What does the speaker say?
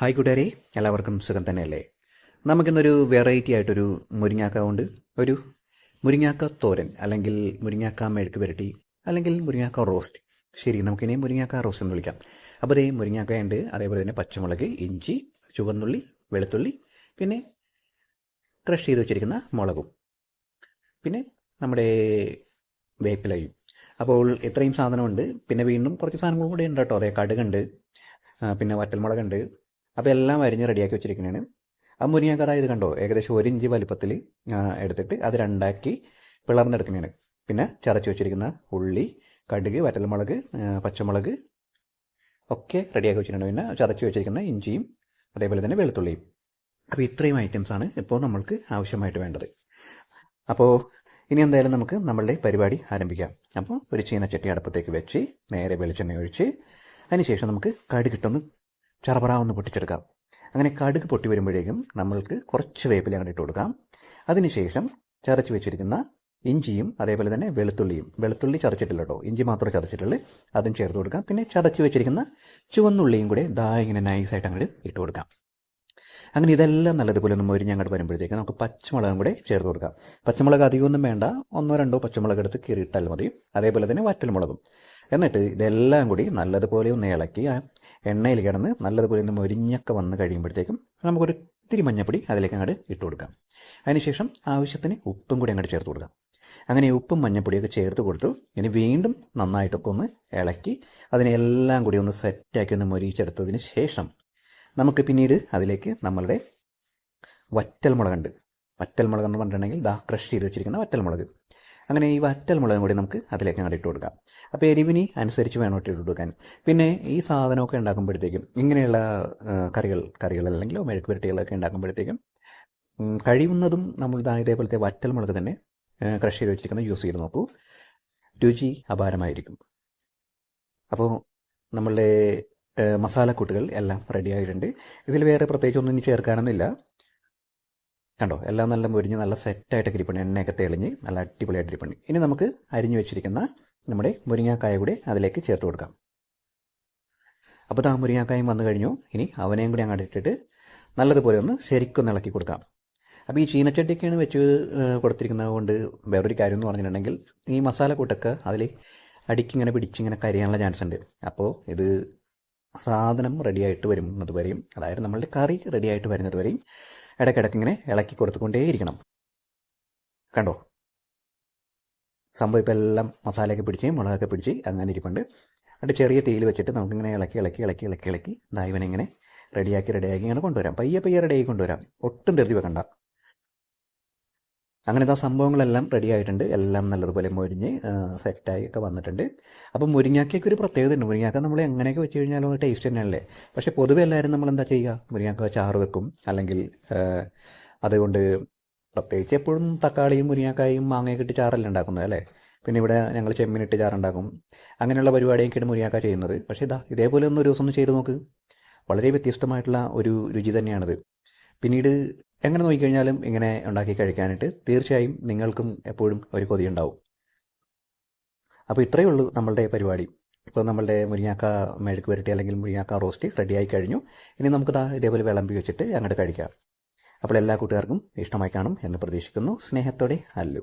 Hi കൂട്ടുകാരെ എല്ലാവർക്കും സുഖം തന്നെയല്ലേ? നമുക്കിന്നൊരു വെറൈറ്റി ആയിട്ടൊരു മുരിങ്ങാക്ക കൊണ്ട് ഒരു മുരിങ്ങാക്ക തോരൻ അല്ലെങ്കിൽ മുരിങ്ങാക്ക മെഴുക്ക് പുരട്ടി അല്ലെങ്കിൽ മുരിങ്ങാക്ക റോസ്റ്റ്. ശരി നമുക്കിനി മുരിങ്ങാക്ക റോസ്റ്റ് എന്ന് വിളിക്കാം. അപ്പോൾ അതേ മുരിങ്ങാക്ക ഉണ്ട്. അതേപോലെ തന്നെ പച്ചമുളക് ഇഞ്ചി ചുവന്നുള്ളി വെളുത്തുള്ളി പിന്നെ ക്രഷ് ചെയ്ത് വെച്ചിരിക്കുന്ന മുളകും. പിന്നെ നമ്മുടെ വേപ്പിലയും. അപ്പോൾ ഇത്രയും സാധനമുണ്ട്. പിന്നെ വീണ്ടും കുറച്ച് സാധനങ്ങളും കൂടെ ഉണ്ട് കേട്ടോ. അതേ കടുകുണ്ട് പിന്നെ വറ്റൽമുളകുണ്ട് അപ്പോൾ എല്ലാം അരിഞ്ഞ് റെഡിയാക്കി വെച്ചിരിക്കുന്നതാണ് ആ മുരിങ്ങക്കഥ ഇത് കണ്ടോ? ഏകദേശം ഒരു ഇഞ്ച് വലിപ്പത്തിൽ എടുത്തിട്ട് അത് രണ്ടാക്കി പിളർന്നെടുക്കുന്നതാണ് പിന്നെ ചതച്ച് വെച്ചിരിക്കുന്ന ഉള്ളി കടുക് വറ്റൽമുളക് പച്ചമുളക് ഒക്കെ റെഡിയാക്കി വെച്ചിട്ടുണ്ട്. പിന്നെ ചതച്ച് വെച്ചിരിക്കുന്ന ഇഞ്ചിയും അതേപോലെ തന്നെ വെളുത്തുള്ളിയും. അപ്പോൾ ഇത്രയും ഐറ്റംസാണ് ഇപ്പോൾ നമ്മൾക്ക് ആവശ്യമായിട്ട് വേണ്ടത്. അപ്പോൾ ഇനി എന്തായാലും നമുക്ക് നമ്മളുടെ പരിപാടി ആരംഭിക്കാം. അപ്പോൾ ഒരു ചീനച്ചട്ടി അടുപ്പത്തേക്ക് വെച്ച് നേരെ വെളിച്ചെണ്ണ ഒഴിച്ച് അതിനുശേഷം നമുക്ക് കടുകിട്ടൊന്ന് ചറപറാവൊന്ന് പൊട്ടിച്ചെടുക്കാം. അങ്ങനെ കടുക് പൊട്ടി വരുമ്പോഴേക്കും നമ്മൾക്ക് കുറച്ച് വേപ്പില അങ്ങോട്ട് ഇട്ട് കൊടുക്കാം. അതിനുശേഷം ചതച്ച് വെച്ചിരിക്കുന്ന ഇഞ്ചിയും അതേപോലെ തന്നെ വെളുത്തുള്ളിയും വെളുത്തുള്ളി ചതച്ചിട്ടില്ല കേട്ടോ ഇഞ്ചി മാത്രമേ ചതച്ചിട്ടുള്ളൂ. അതും ചേർത്ത് കൊടുക്കാം. പിന്നെ ചതച്ച് വെച്ചിരിക്കുന്ന ചുവന്നുള്ളിയും കൂടെ ദാ ഇങ്ങനെ നൈസായിട്ട് അങ്ങോട്ട് ഇട്ട് കൊടുക്കാം. അങ്ങനെ ഇതെല്ലാം നല്ലതുപോലെ ഒന്ന് മൊരിഞ്ഞ് അങ്ങോട്ട് വരുമ്പോഴത്തേക്ക് നമുക്ക് പച്ചമുളകും കൂടെ ചേർത്ത് കൊടുക്കാം. പച്ചമുളക് അധികമൊന്നും വേണ്ട. ഒന്നോ രണ്ടോ പച്ചമുളക് എടുത്ത് കീറിയിട്ടാൽ മതി. അതേപോലെ തന്നെ വറ്റൽമുളകും. എന്നിട്ട് ഇതെല്ലാം കൂടി നല്ലതുപോലെ ഒന്ന് ഇളക്കി ആ എണ്ണയിൽ കിടന്ന് നല്ലതുപോലെ ഒന്ന് മൊരിഞ്ഞൊക്കെ വന്ന് കഴിയുമ്പോഴത്തേക്കും നമുക്കൊരു ഇത്തിരി മഞ്ഞപ്പൊടി അതിലേക്ക് അങ്ങോട്ട് ഇട്ട് കൊടുക്കാം. അതിനുശേഷം ആവശ്യത്തിന് ഉപ്പും കൂടി അങ്ങോട്ട് ചേർത്ത് കൊടുക്കാം. അങ്ങനെ ഉപ്പും മഞ്ഞപ്പൊടിയൊക്കെ ചേർത്ത് കൊടുത്തു. ഇനി വീണ്ടും നന്നായിട്ടൊക്കെ ഒന്ന് ഇളക്കി അതിനെല്ലാം കൂടി ഒന്ന് സെറ്റാക്കി ഒന്ന് മൊരിച്ചെടുത്തതിന് ശേഷം നമുക്ക് പിന്നീട് അതിലേക്ക് നമ്മളുടെ വറ്റൽമുളകുണ്ട് വറ്റൽമുളക് എന്ന് പറഞ്ഞിട്ടുണ്ടെങ്കിൽ ദാ ക്രഷ് ചെയ്ത് വെച്ചിരിക്കുന്ന വറ്റൽമുളക്. അങ്ങനെ ഈ വറ്റൽ മുളകും കൂടി നമുക്ക് അതിലേക്ക് അങ്ങോട്ട് ഇട്ട് കൊടുക്കാം. അപ്പോൾ എരിവിന് അനുസരിച്ച് വേണം ഇട്ട് കൊടുക്കാൻ. പിന്നെ ഈ സാധനമൊക്കെ ഉണ്ടാക്കുമ്പോഴത്തേക്കും ഇങ്ങനെയുള്ള കറികൾ കറികൾ അല്ലെങ്കിൽ മെഴുക്ക് പുരട്ടികളൊക്കെ ഉണ്ടാക്കുമ്പോഴത്തേക്കും കഴിയുന്നതും നമ്മൾ ഇതേപോലത്തെ വറ്റൽ മുളക് തന്നെ ക്രഷ് ചെയ്ത് വെച്ചിരിക്കുന്നത് യൂസ് ചെയ്ത് നോക്കൂ. രുചി അപാരമായിരിക്കും. അപ്പോൾ നമ്മളുടെ മസാല മസാലക്കൂട്ടുകൾ എല്ലാം റെഡി ആയിട്ടുണ്ട്. ഇതിൽ വേറെ പ്രത്യേകിച്ചൊന്നും ഇനി ചേർക്കാനൊന്നുമില്ല. കണ്ടോ എല്ലാം നല്ല മുരിഞ്ഞ് നല്ല സെറ്റായിട്ട് അരിപ്പണി എണ്ണയൊക്കെ തെളിഞ്ഞ് നല്ല അടിപൊളിയായിട്ട് അരിപ്പണി ഇനി നമുക്ക് അരിഞ്ഞു വെച്ചിരിക്കുന്ന നമ്മുടെ മുരിങ്ങാക്കായ കൂടി അതിലേക്ക് ചേർത്ത് കൊടുക്കാം. അപ്പോൾ ആ മുരിങ്ങാക്കായും വന്നു കഴിഞ്ഞു. ഇനി അവനെയും കൂടി അങ്ങോട്ട് ഇട്ടിട്ട് നല്ലതുപോലെ ഒന്ന് ശരിക്കും ഇളക്കി കൊടുക്കാം. അപ്പോൾ ഈ ചീനച്ചട്ടിക്കാണ് വെച്ച് കൊടുത്തിരിക്കുന്നത് കൊണ്ട് വേറൊരു കാര്യം എന്ന് പറഞ്ഞിട്ടുണ്ടെങ്കിൽ ഈ മസാല കൂട്ടൊക്കെ അതിൽ അടിക്കിങ്ങനെ പിടിച്ചിങ്ങനെ കരിയാനുള്ള ചാൻസ് ഉണ്ട്. അപ്പോൾ ഇത് സാധനം റെഡിയായിട്ട് വരുന്നത് വരെയും അതായത് നമ്മളുടെ കറി റെഡിയായിട്ട് വരുന്നത് വരെയും ഇടയ്ക്കിടയ്ക്ക് ഇങ്ങനെ ഇളക്കി കൊടുത്തുകൊണ്ടേയിരിക്കണം. കണ്ടോ? സംഭവം ഇപ്പം എല്ലാം മസാലയൊക്കെ പിടിച്ച് മുളകൊക്കെ പിടിച്ച് അങ്ങനെ ഇരിപ്പുണ്ട്. എന്നിട്ട് ചെറിയ തീയിൽ വെച്ചിട്ട് നമുക്കിങ്ങനെ ഇളക്കി ഇളക്കി ഇളക്കി ഇളക്കി ഇളക്കി ദാ ഇങ്ങനെ റെഡിയാക്കി റെഡിയാക്കി ഇങ്ങനെ കൊണ്ടുവരാം. പയ്യെ പയ്യെ റെഡിയാക്കി കൊണ്ടുവരാം. ഒട്ടും തെറിച്ച് വെക്കണ്ട. അങ്ങനത്തെ സംഭവങ്ങളെല്ലാം റെഡി ആയിട്ടുണ്ട്. എല്ലാം നല്ലതുപോലെ മുരിഞ്ഞ് സെറ്റായി ഒക്കെ വന്നിട്ടുണ്ട്. അപ്പം മുരിങ്ങാക്കയ്ക്ക് ഒരു പ്രത്യേകത ഉണ്ട്. മുരിങ്ങാക്ക നമ്മൾ എങ്ങനെയൊക്കെ വെച്ച് കഴിഞ്ഞാലും അത് ടേസ്റ്റ് തന്നെയല്ലേ പക്ഷേ പൊതുവെ എല്ലാവരും നമ്മൾ എന്താ ചെയ്യുക? മുരിങ്ങാക്ക ചാറ് വെക്കും. അല്ലെങ്കിൽ അതുകൊണ്ട് പ്രത്യേകിച്ച് എപ്പോഴും തക്കാളിയും മുരിങ്ങാക്കായും മാങ്ങയൊക്കെ ഇട്ട് ചാറല്ല ഉണ്ടാക്കുന്നത് അല്ലേ? പിന്നെ ഇവിടെ ഞങ്ങൾ ചെമ്മീനിട്ട് ചാറുണ്ടാക്കും. അങ്ങനെയുള്ള പരിപാടിയൊക്കെയാണ് മുരിങ്ങാക്ക ചെയ്യുന്നത്. പക്ഷേ ഇതാ ഇതേപോലെ ഒന്ന് ഒരു ദിവസം ഒന്ന് ചെയ്ത് നോക്ക്. വളരെ വ്യത്യസ്തമായിട്ടുള്ള ഒരു രുചി തന്നെയാണിത്. പിന്നീട് എങ്ങനെ നോക്കിക്കഴിഞ്ഞാലും ഇങ്ങനെ ഉണ്ടാക്കി കഴിക്കാനായിട്ട് തീർച്ചയായും നിങ്ങൾക്കും എപ്പോഴും ഒരു കൊതി ഉണ്ടാവും. അപ്പോൾ ഇത്രയേ ഉള്ളൂ നമ്മളുടെ പരിപാടി. ഇപ്പോൾ നമ്മളുടെ മുരിങ്ങാക്ക മെഴുക്ക് പുരട്ടി അല്ലെങ്കിൽ മുരിങ്ങാക്ക റോസ്റ്റ് റെഡിയായി കഴിഞ്ഞു. ഇനി നമുക്ക് ഇതേപോലെ വിളമ്പി വെച്ചിട്ട് അങ്ങോട്ട് കഴിക്കാം. അപ്പോൾ എല്ലാ കൂട്ടുകാർക്കും ഇഷ്ടമായി കാണും എന്ന് പ്രതീക്ഷിക്കുന്നു. സ്നേഹത്തോടെ അല്ലു.